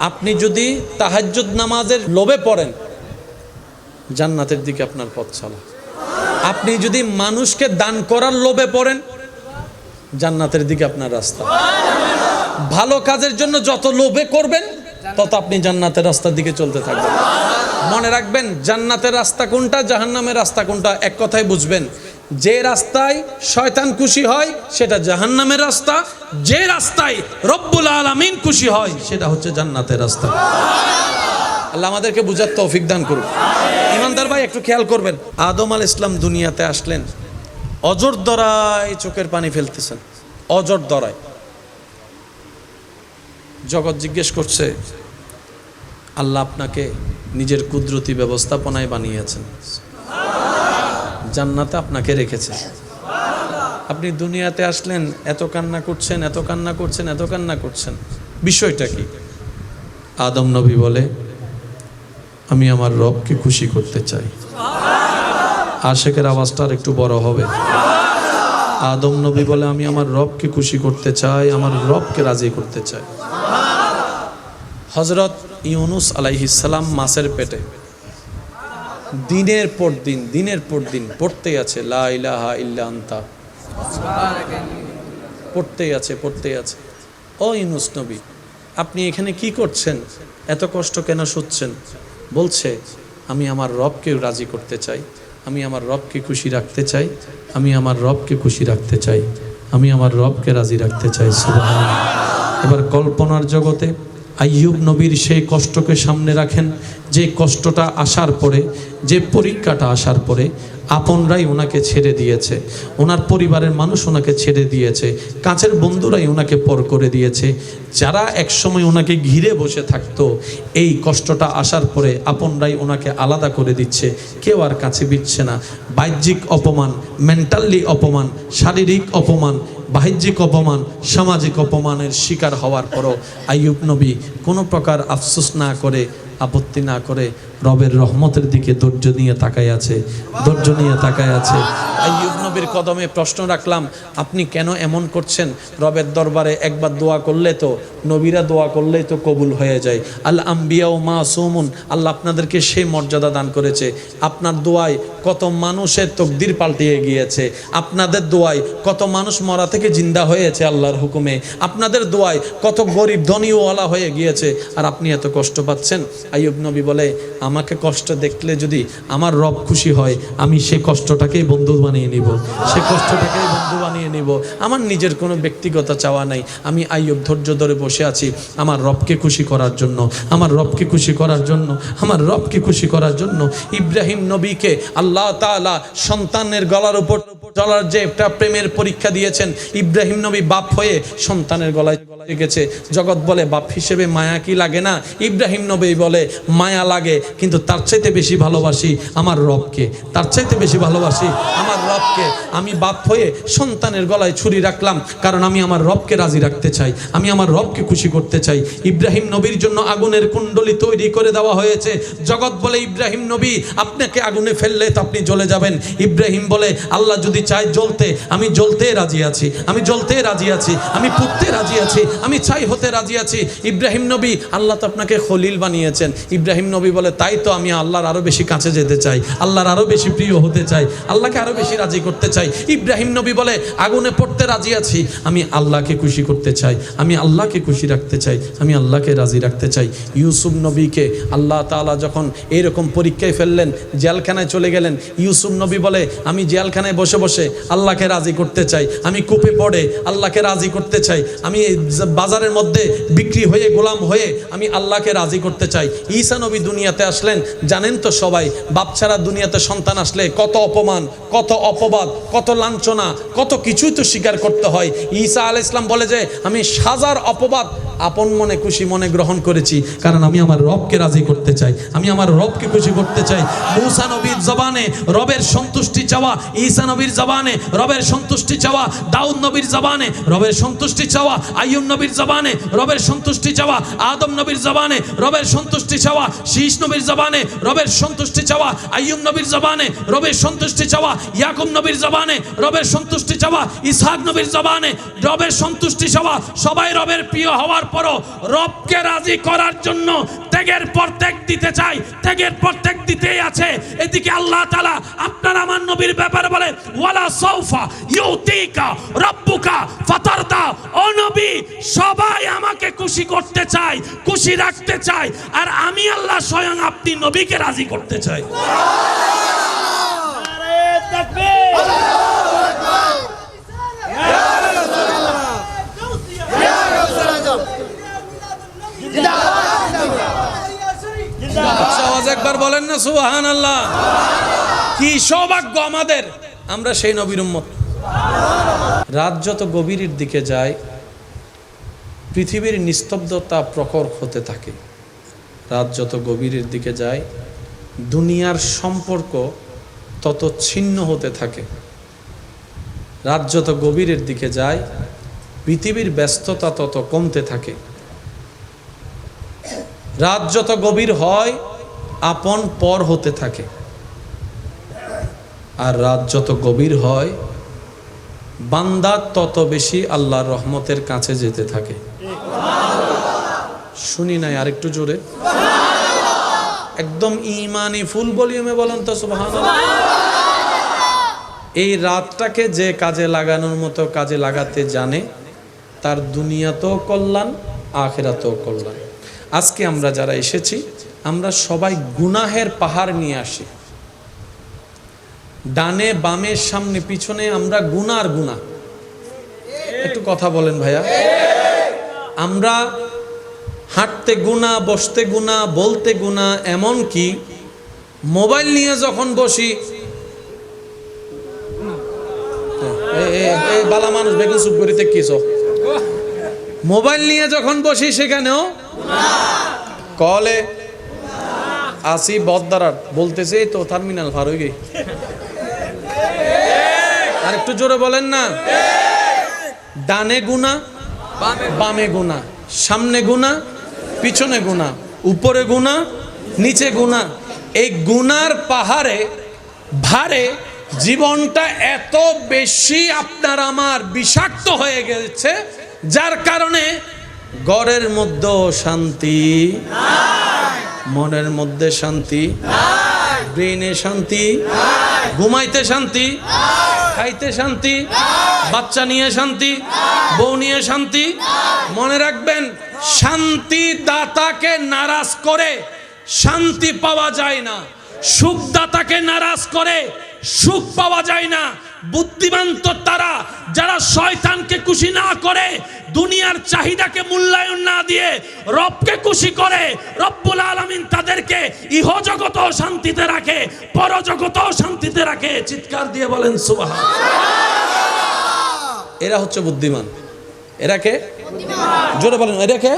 আপনি যদি তাহাজ্জুদ নামাজের লোভে পড়েন, জান্নাতের দিকে আপনার পথ চলা। আপনি যদি মানুষকে দান করার লোভে পড়েন, জান্নাতের দিকে আপনার রাস্তা। ভালো কাজের জন্য যত লোভে করবেন, তত আপনি জান্নাতের রাস্তার দিকে চলতে থাকবেন। মনে রাখবেন, জান্নাতের রাস্তা কোনটা, জাহান্নামের রাস্তা কোনটা, এক কথায় বুঝবেন যে রাস্তায় শয়তান খুশি হয়, সেটা জাহান্নামের রাস্তা। যে রাস্তায় রব্বুল আলামিন খুশি হয়, সেটা হচ্ছে জান্নাতের রাস্তা। আল্লাহ আমাদেরকে বুঝার তৌফিক দান করুন ইমানদার ভাই, একটু খেয়াল করবেন, আদম আল ইসলাম দুনিয়াতে আসলেন, অজর দরায় চোখের পানি ফেলতেছেন। অজর দরায়। জগৎ জিজ্ঞেস করছে, আল্লাহ আপনাকে নিজের কুদরতি ব্যবস্থাপনায় বানিয়েছেন। জান্নাতে আপনাকে রেখেছে। আপনি দুনিয়াতে আসলেন, এত কান্না করছেন, এত কান্না করছেন, এত কান্না করছেন। বিষয়টা কি? আদম নবী বলে, আমি আমার রবকে খুশি করতে চাই। আশেকের আওয়াজটা আর একটু বড় হবে। আদম নবী বলে, আমি আমার রবকে খুশি করতে চাই, আমার রবকে রাজি করতে চাই। হজরত ইউনুস আলাইহিসাল্লাম মাছের পেটে দিনের পর দিন, দিনের পর দিন পড়তেই আছে, লা ইলাহা পড়তেই আছে পড়তেই আছে। ও ইউনুস নবী, আপনি এখানে কি করছেন? এত কষ্ট কেন শুচ্ছেন? বলছে, আমি আমার রবকে রাজি করতে চাই, আমি আমার রবকে খুশি রাখতে চাই, আমি আমার রবকে খুশি রাখতে চাই, আমি আমার রবকে রাজি রাখতে চাই এবার কল্পনার জগতে আইয়ুব নবীর সেই কষ্টকে সামনে রাখেন, যে কষ্টটা আসার পরে, যে পরীক্ষাটা আসার পরে আপনরাই ওনাকে ছেড়ে দিয়েছে। ওনার পরিবারের মানুষ ওনাকে ছেড়ে দিয়েছে। কাছের বন্ধুরাই ওনাকে পর করে দিয়েছে। যারা একসময় ওনাকে ঘিরে বসে থাকতো, এই কষ্টটা আসার পরে আপনরাই ওনাকে আলাদা করে দিচ্ছে। কেউ আর কাছে বিচ্ছে না। বাহ্যিক অপমান, মেন্টালি অপমান, শারীরিক অপমান বাহ্যিক অপমান সামাজিক অপমানের শিকার হওয়ার পরও আইয়ুব নবী কোনো প্রকার আফসোস না করে আপত্তি না করে রবের রহমতের দিকে ধৈর্য নিয়ে তাকায় আছে, ধৈর্য নিয়ে তাকায় আছে। নবীর কদমে প্রশ্ন রাখলাম, আপনি কেন এমন করছেন? রবের দরবারে একবার দোয়া করলে তো, নবীরা দোয়া করলেই তো কবুল হয়ে যায়। আল আম্বিয়া ও মা সুমুন আল্লাহ আপনাদেরকে সেই মর্যাদা দান করেছে। আপনার দোয়ায় কত মানুষের তকদির পাল্টিয়ে গিয়েছে। আপনাদের দোয়ায় কত মানুষ মরা থেকে জিন্দা হয়েছে আল্লাহর হুকুমে। আপনাদের দোয়ায় কত গরিব ধনীওয়ালা হয়ে গিয়েছে। আর আপনি এত কষ্ট পাচ্ছেন? আইয়ুব নবী বলে, আমাকে কষ্ট দেখলে যদি আমার রব খুশি হয়, আমি সে কষ্টটাকেই বন্ধু বানিয়ে নিব। সে কষ্টটাকেই বন্ধু বানিয়ে নিব। আমার নিজের কোনো ব্যক্তিগত চাওয়া নাই। আমি আইয়ুব ধৈর্য ধরে বসে আছি আমার রবকে খুশি করার জন্য। আমার রবকে খুশি করার জন্য। আমার রবকে খুশি করার জন্য। ইব্রাহিম নবীকে আল্লাহ তালা সন্তানের গলার উপর চলার যে একটা প্রেমের পরীক্ষা দিয়েছেন, ইব্রাহিম নবী বাপ হয়ে সন্তানের গলায় গেছে। জগৎ বলে বাপ হিসেবে মায়া কি লাগে না? ইব্রাহিম নবী বলে মায়া লাগে, কিন্তু তার চাইতে বেশি ভালোবাসি আমার রবকে। তার চাইতে বেশি ভালোবাসি আমার রবকে। আমি বাপ হয়ে সন্তানের গলায় ছুরি রাখলাম, কারণ আমি আমার রবকে রাজি রাখতে চাই। আমি আমার রবকে খুশি করতে চাই। ইব্রাহিম নবীর জন্য আগুনের কুণ্ডলি তৈরি করে দেওয়া হয়েছে। জগৎ বলে, ইব্রাহিম নবী, আপনাকে আগুনে ফেললে তো আপনি জ্বলে যাবেন। ইব্রাহিম বলে, আল্লাহ যদি চায় জ্বলতে, আমি জ্বলতে রাজি আছি, আমি জ্বলতে রাজি আছি, আমি পুড়তে রাজি আছি, আমি চাই হতে রাজি আছি। ইব্রাহিম নবী, আল্লাহ তো আপনাকে খলিল বানিয়েছেন। ইব্রাহিম নবী বলে, তাই তো আমি আল্লাহর আরও বেশি কাছে যেতে চাই, আল্লাহর আরও বেশি প্রিয় হতে চাই, আল্লাহকে আরও বেশি রাজি করতে চাই। ইব্রাহিম নবী বলে, আগুনে পড়তে রাজি আছি, আমি আল্লাহকে খুশি করতে চাই, আমি আল্লাহকে খুশি রাখতে চাই, আমি আল্লাহকে রাজি রাখতে চাই। ইউসুফ নবীকে আল্লাহ তাআলা যখন এরকম পরীক্ষায় ফেললেন, জেলখানায় চলে গেলেন, ইউসুফ নবী বলে, আমি জেলখানায় বসে বসে আল্লাহকে রাজি করতে চাই। আমি কূপে পড়ে আল্লাহকে রাজি করতে চাই। আমি বাজারের মধ্যে বিক্রি হয়ে, গোলাম হয়ে আমি আল্লাহকে রাজি করতে চাই। ঈসা নবী দুনিয়াতে আসলেন, জানেন তো সবাই, বাপ ছাড়া দুনিয়াতে সন্তান আসলে কত অপমান, কত অপবাদ, কত লাঞ্ছনা, কত কিছুই তো স্বীকার করতে হয়। ঈসা আল ইসলাম বলে যে, আমি সাজার অপবাদ আপন মনে খুশি মনে গ্রহণ করেছি। কারণ আমি আমার রবকে রাজি করতে চাই। আমি আমার রবকে খুশি করতে চাই। মূসা নবীর জবানে রবের সন্তুষ্টি চাওয়া, ঈসা নবীর জবানে রবের সন্তুষ্টি চাওয়া, দাউদ নবীর জবানে রবের সন্তুষ্টি চাওয়া, আইয়ুব নবীর জবানে রবের সন্তুষ্টি চাওয়া, আদম নবীর জবানে রবের সন্তুষ্টি চাওয়া শীষ নবীর জবানে রবের সন্তুষ্টি চাওয়া, আইয়ুব নবীর জবানে রবের সন্তুষ্টি চাওয়া, ইয়াকুব নবীর জবানে রবের সন্তুষ্টি চাওয়া, ইসহাক নবীর জবানে রবের সন্তুষ্টি চাওয়া, সবাই রবের প্রিয় হওয়ার পরও রবকে রাজি করার জন্য ত্যাগের পর ত্যাগ দিতে চাই ত্যাগের পর ত্যাগ দিতেই আছে। এদিকে আল্লাহ তালা আপনার আমার নবীর ব্যাপারে বলে ওয়ালা সৌফা ইউতিকা রব্বুকা ফাতারদা। ও নবী সবাই আমাকে খুশি করতে চায় খুশি রাখতে চায় আর আমি আল্লাহ স্বয়ং আপনি নবীকে রাজি করতে চাই। আচ্ছা একবার বলেন না সুবহান আল্লাহ কি সৌভাগ্য আমাদের। আমরা সেই নবীর উম্মত। রাত যত গভীরের দিকে যায়, পৃথিবীর নিস্তব্ধতা প্রখর হতে থাকে। রাত যত গভীরের দিকে যায়, দুনিয়ার সম্পর্ক তত ছিন্ন হতে থাকে। রাত যত গভীরের দিকে যায়, পৃথিবীর ব্যস্ততা তত কমতে থাকে। রাত যত গভীর হয় আপন পর হতে থাকে। আর রাত যত গভীর হয়, বান্দা তত বেশি আল্লাহর রহমতের কাছে যেতে থাকে। শুনি নাই আরেকটু জোরে। একদম ইমানি ফুল ভলিউমে বলেন তো সুবহান এই রাতটাকে যে কাজে লাগানোর মতো কাজে লাগাতে জানে, তার দুনিয়াতেও কল্যাণ, আখেরাতেও কল্যাণ। আজকে আমরা যারা এসেছি, আমরা সবাই গুনাহের পাহাড় নিয়ে আসি। ডানে বামে সামনে পিছনে আমরা গুনার গুণা। একটু কথা বলেন ভাইয়া। আমরা হাঁটতে গুণা, বসতে গুণা, বলতে গুণা এমন কি মোবাইল নিয়ে যখন বসি বালা মানুষ বেগুন চুপ করিতে কিস মোবাইল নিয়ে যখন বসি সেখানেও কলে আসি বদদারার। বলতেছে তো টার্মিনাল পার হয়ে আর একটু জোরে বলেন না। ডানে গুনা, বামে গুনা, সামনে গুনা, পিছনে গুনা, উপরে গুনা, নিচে গুনা। এই গুনার পাহাড়ে ভারে জীবনটা এত বেশি আপনার আমার বিষাক্ত হয়ে গেছে, যার কারণে গড়ের মধ্যেও শান্তি। মনের মধ্যে শান্তি। ব্রেনে শান্তি। ঘুমাইতে শান্তি। খাইতে শান্তি। বাচ্চা নিয়ে শান্তি। বউ নিয়ে শান্তি। মনে রাখবেন শান্তি দাতাকে নারাজ করে শান্তি পাওয়া যায় না। সুখদাতাকে নারাজ করে সুখ পাওয়া যায় না। বুদ্ধিমান তো তারা, যারা শয়তানকে খুশি না করে, দুনিয়ার চাহিদাকে মূল্যায়ন না দিয়ে রবকে খুশি করে, রব্বুল আলামিন তাদেরকে ইহজগতও শান্তিতে রাখে, পরজগতও শান্তিতে রাখে। চিৎকার দিয়ে বলেন, সুবহান। এরা হচ্ছে বুদ্ধিমান। এরা কে? জোরে বলেন, এরা কে।